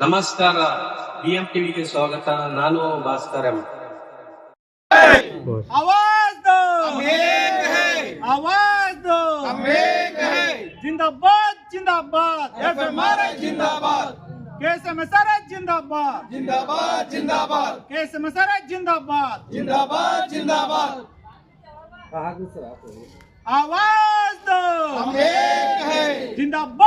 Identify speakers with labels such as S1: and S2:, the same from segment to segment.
S1: ನಮಸ್ಕಾರ ಬಿಎಂ ಟಿವಿಗೆ ಸ್ವಾಗತ ನಾನು ಭಾಸ್ಕರ್ ಎಂ
S2: आवाज दो आवाज दो जिंदाबाद जिंदाबाद
S3: हमारा जिंदाबाद
S2: कैसे मसारा जिंदाबाद
S3: जिंदाबाद जिंदाबाद
S2: कैसे मसारा जिंदाबाद
S3: जिंदाबाद जिंदाबाद
S2: आवाज दो
S3: हम एक है
S2: जिंदाबाद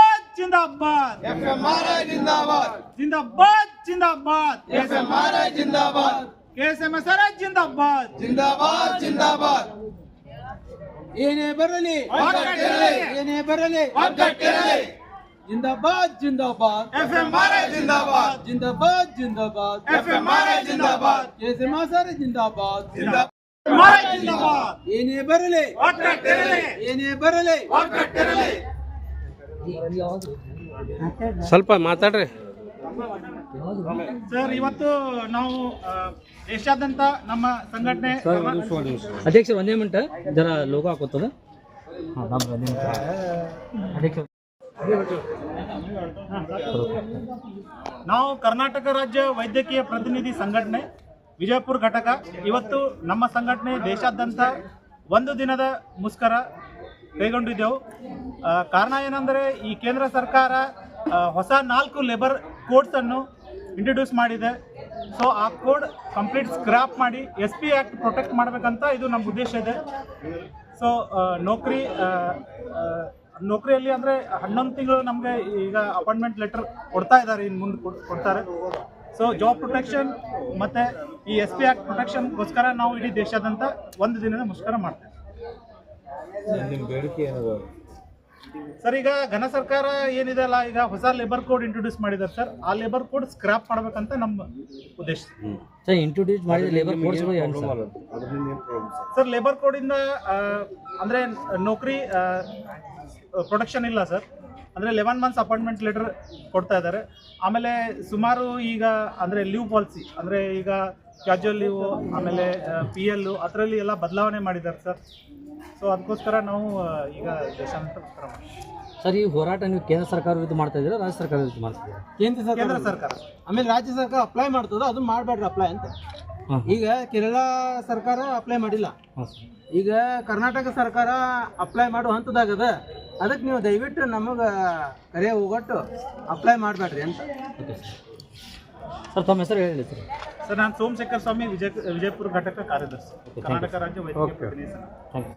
S2: जिंदाबाद
S3: एफ हमारा जिंदाबाद
S2: जिंदाबाद जिंदाबाद
S3: एफ हमारा जिंदाबाद
S2: कैसे मसारा जिंदाबाद
S3: जिंदाबाद जिंदाबाद
S4: ಏನೇ ಬರಲಿ
S2: ಒಗ್ಗಟ್ಟಿರಲಿ.
S4: ಏನೇ ಬರಲಿ
S3: ಒಗ್ಗಟ್ಟಿರಲಿ.
S4: ಜಿಂದಾಬಾದ್ ಜಿಂದಾಬಾದ್
S2: एफ हमारा जिंदाबाद
S4: ಜಿಂದಾಬಾದ್ ಜಿಂದಾಬಾದ್
S2: एफ हमारा जिंदाबाद
S4: ಕೇಸೆ ಮಾಸಾರ ಜಿಂದಾಬಾದ್
S3: जिंदाबाद
S2: हमारा जिंदाबाद
S4: ಏನೇ ಬರಲಿ
S2: ಒಗ್ಗಟ್ಟಿರಲಿ.
S4: ಏನೇ ಬರಲಿ
S2: ಒಗ್ಗಟ್ಟಿರಲಿ.
S1: ಸ್ವಲ್ಪ ಮಾತಾಡ್ರಿ.
S2: ಸರ್ ಇವತ್ತು ನಾವು ದೇಶಾದ್ಯಂತ ನಮ್ಮ ಸಂಘಟನೆ
S5: ಅಧ್ಯಕ್ಷ ಒಂದೇ ಮಿನಿಟ್. ಜರ ಲೋಗೋ ಹಾಕೋತದ
S2: ನಾವು ಕರ್ನಾಟಕ ರಾಜ್ಯ ವೈದ್ಯಕೀಯ ಪ್ರತಿನಿಧಿ ಸಂಘಟನೆ ವಿಜಯಪುರ ಘಟಕ. ಇವತ್ತು ನಮ್ಮ ಸಂಘಟನೆ ದೇಶಾದ್ಯಂತ ಒಂದು ದಿನದ ಮುಷ್ಕರ ಕೈಗೊಂಡಿದ್ದೆವು. ಕಾರಣ ಏನಂದರೆ ಈ ಕೇಂದ್ರ ಸರ್ಕಾರ ಹೊಸ ನಾಲ್ಕು ಲೇಬರ್ ಕೋಡ್ಸನ್ನು ಇಂಟ್ರೊಡ್ಯೂಸ್ ಮಾಡಿದೆ. ಸೊ ಆ ಕೋಡ್ ಕಂಪ್ಲೀಟ್ ಸ್ಕ್ರಾಪ್ ಮಾಡಿ ಎಸ್ ಪಿ ಆ್ಯಕ್ಟ್ ಪ್ರೊಟೆಕ್ಟ್ ಮಾಡಬೇಕಂತ ಇದು ನಮ್ಮ ಉದ್ದೇಶ ಇದೆ. ಸೊ ನೌಕರಿ ನೌಕರಿಯಲ್ಲಿ ಅಂದರೆ ಹನ್ನೊಂದು ತಿಂಗಳು ನಮಗೆ ಈಗ ಅಪಾಯಿಂಟ್ಮೆಂಟ್ ಲೆಟರ್ ಕೊಡ್ತಾ ಇದ್ದಾರೆ, ಇನ್ನು ಮುಂದೆ ಕೊಡ್- ಕೊಡ್ತಾರೆ. ಸೊ ಜಾಬ್ ಪ್ರೊಟೆಕ್ಷನ್ ಮತ್ತು ಈ ಎಸ್ ಪಿ ಆ್ಯಕ್ಟ್ ಪ್ರೊಟೆಕ್ಷನ್ಗೋಸ್ಕರ ನಾವು ಇಡೀ ದೇಶಾದ್ಯಂತ ಒಂದು ದಿನದ ಮುಷ್ಕರ ಮಾಡ್ತೇವೆ. ಸರ್ ಈಗ ಘನ ಸರ್ಕಾರ ಏನಿದೆ ಅಲ್ಲ ಈಗ ಹೊಸ ಲೇಬರ್ ಕೋಡ್ ಇಂಟ್ರೊಡ್ಯೂಸ್ ಮಾಡಿದ್ದಾರೆ ಸರ್. ಆ ಲೇಬರ್ ಕೋಡ್ ಸ್ಕ್ರಾಪ್ ಮಾಡ್ಬೇಕಂತ ನಮ್ಮ ಉದ್ದೇಶ.
S5: ಸರ್ ಇಂಟ್ರೊಡ್ಯೂಸ್ ಮಾಡಿದ labour code sir?
S2: Labour code ಇಂದ ಅಂದ್ರೆ ನೌಕರಿ ಪ್ರೊಡಕ್ಷನ್ ಇಲ್ಲ ಸರ್. ಅಂದರೆ ಲೆವೆನ್ ಮಂತ್ಸ್ ಅಪಾಯಿಂಟ್ಮೆಂಟ್ ಲೆಟರ್ ಕೊಡ್ತಾ ಇದ್ದಾರೆ. ಆಮೇಲೆ ಸುಮಾರು ಈಗ ಅಂದರೆ ಲೀವ್ ಪಾಲಿಸಿ ಅಂದರೆ ಈಗ ಕ್ಯಾಜುವಲ್ ಲೀವು ಆಮೇಲೆ ಪಿ ಎಲ್ ಅದರಲ್ಲಿ ಎಲ್ಲ ಬದಲಾವಣೆ ಮಾಡಿದ್ದಾರೆ ಸರ್. ಸೊ ಅದಕ್ಕೋಸ್ಕರ ನಾವು ಈಗ ದೇಶಾಂತರ.
S5: ಸರ್ ಈ ಹೋರಾಟ ನೀವು ಕೇಂದ್ರ ಸರ್ಕಾರ ವಿರುದ್ಧ ಮಾಡ್ತಾ ಇದ್ದೀರಾ ರಾಜ್ಯ ಸರ್ಕಾರ ವಿರುದ್ಧ ಮಾಡ್ತಾ ಇದ್ದೀರಾ?
S4: ಕೇಂದ್ರ ಸರ್ಕಾರ
S2: ಕೇಂದ್ರ ಸರ್ಕಾರ.
S4: ಆಮೇಲೆ ರಾಜ್ಯ ಸರ್ಕಾರ ಅಪ್ಲೈ ಮಾಡ್ತದ ಅದನ್ನ ಮಾಡಬೇಡ್ರಿ ಅಪ್ಲೈ ಅಂತ. ಈಗ ಕೇರಳ ಸರ್ಕಾರ ಅಪ್ಲೈ ಮಾಡಿಲ್ಲ. ಈಗ ಕರ್ನಾಟಕ ಸರ್ಕಾರ ಅಪ್ಲೈ ಮಾಡೋ ಹಂತದಾಗದ ಅದಕ್ಕೆ ನೀವು ದಯವಿಟ್ಟು ನಮಗೆ ಕರೆ ಹೋಗಟ್ಟು ಅಪ್ಲೈ ಮಾಡಬೇಡ್ರಿ ಅಂತ.
S5: Okay sir. ಸರ್ ತಮ್ಮ ಹೆಸರು ಹೇಳಿ ಸರ್.
S2: ಸರ್ ನಾನು ಸೋಮಶೇಖರ್ ಸ್ವಾಮಿ ವಿಜಯ ವಿಜಯಪುರ ಘಟಕ ಕಾರ್ಯದರ್ಶಿ. ಕರ್ನಾಟಕ ರಾಜ್ಯ ವೈದ್ಯಕೀಯ